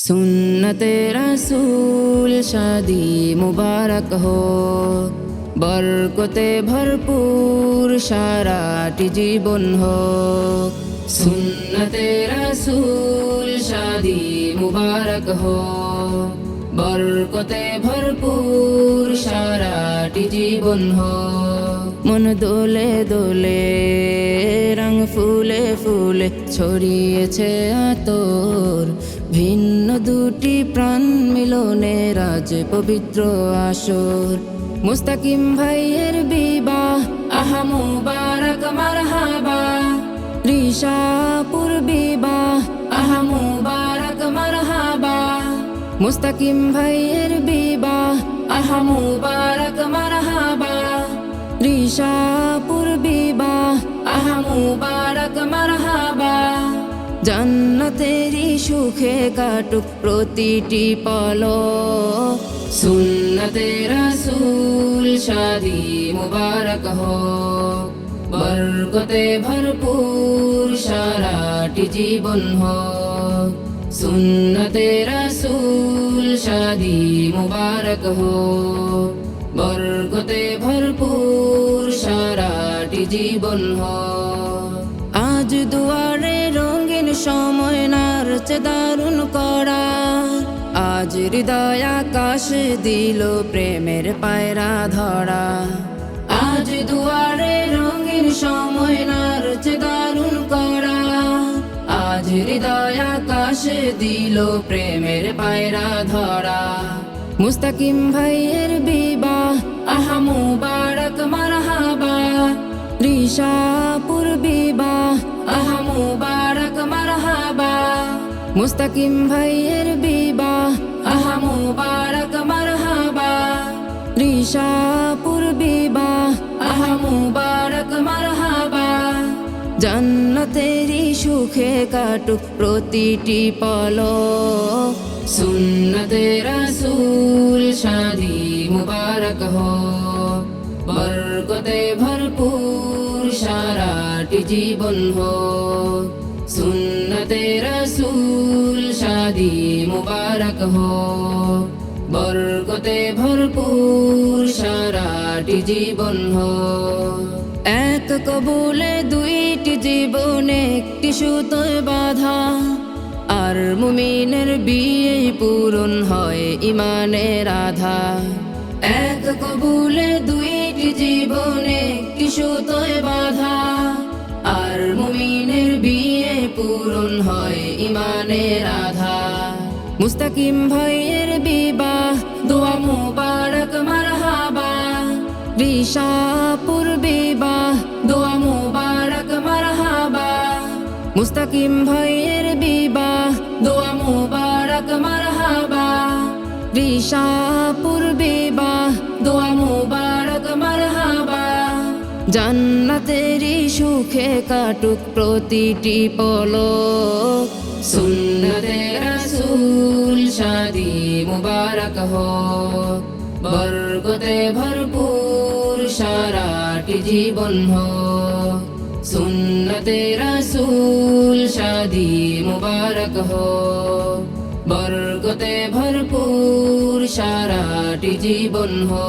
সুন্নতে রসুল শাদি মুবারক হো বরকতে ভরপুর সারাটি জীবন হো সুন্নতে রসুল শাদি মুবারক হো বরকতে ভরপুর সারাটি জীবন হো মন দোলে দোলে রং ফুলে ফুলে ছড়িয়েছে আতর। ভিন্ন দুটি প্রাণ মিলনে রাজ পবিত্র আসর। মুস্তাকিম ভাইয়ের বিবাহ, আহা মুবারক, মারহাবা। রিশাপুর বিবাহ মুবারক, মারহাবা। মুস্তাকিম ভাইয়ের বিবাহ মুবারক, মারহাবা। রিশাপুর বিবাহ মুবারক, মারহাবা। জান্নাতেরি সুখে কাটুক প্রতিটি পল। সুন্নতে রাসূল শাদি মুবারক হো বরকতে ভরপুর সারাটি জীবন হো সুন্নতে রাসূল শাদি মুবারক হো বরকতে ভরপুর সারাটি জীবন হো আজ দুয়ারে রঙিন সময় নারছে দারুণ করা আজ হৃদয় আকাশ দিল প্রেমের পায়রা ধরা। আজ দুয়ারে রঙিন সময় নারছে দারুণ করা আজ হৃদয় আকাশ দিল প্রেমের পায়রা ধরা। মুস্তাকিম ভাইয়ের বিবাহ, আহা মুবারক, মারহাবা। রিশাপুর বিবাহ মুস্তাকিম ভাইয়ের বিবাহ আহা মুবারক, মারহাবা। রিশাপুর বিবাহ আহা মুবারক, মারহাবা। জান্নাতেরি সুখে কাটুক প্রতিটি পল সুন্নতে রাসূল শাদি মুবারক হো বরকতে ভরপুর সারাটি জীবন হো সুন্নতে রাসূল, শাদি মুবারক হো। বরকতে ভরপুর সারাটি জীবন হো। এক কবুলে দুইটি জীবনে, একটি সুতোয় বাধা। আর মুমিনের বিয়ে পূরণ হয় ইমানের আধা। এক কবুলে দুইটি জীবনে, একটি সুতোয় বাধা। পূরণ হয় ইমানের আধা মুস্তাকিম ভাইয়ের বিবাহ, দোয়া মুবারক, মারহাবা। রিশাপুর বিবাহ, দোয়া মুবারক, মারহাবা। মুস্তাকিম ভাইয়ের বিবাহ, দোয়া মুবারক, মারহাবা। রিশাপুর বিবাহ, দোয়া মুবারক, মারহাবা। জান্নাতেরি সুখে কাটুক প্রতিটি পল সুন্নতে রাসূল শাদি মুবারক হো বরকতে ভরপুর সারাটি জীবন হো সুন্নতে রাসূল শাদি মুবারক হো বরকতে ভরপুর সারাটি জীবন হো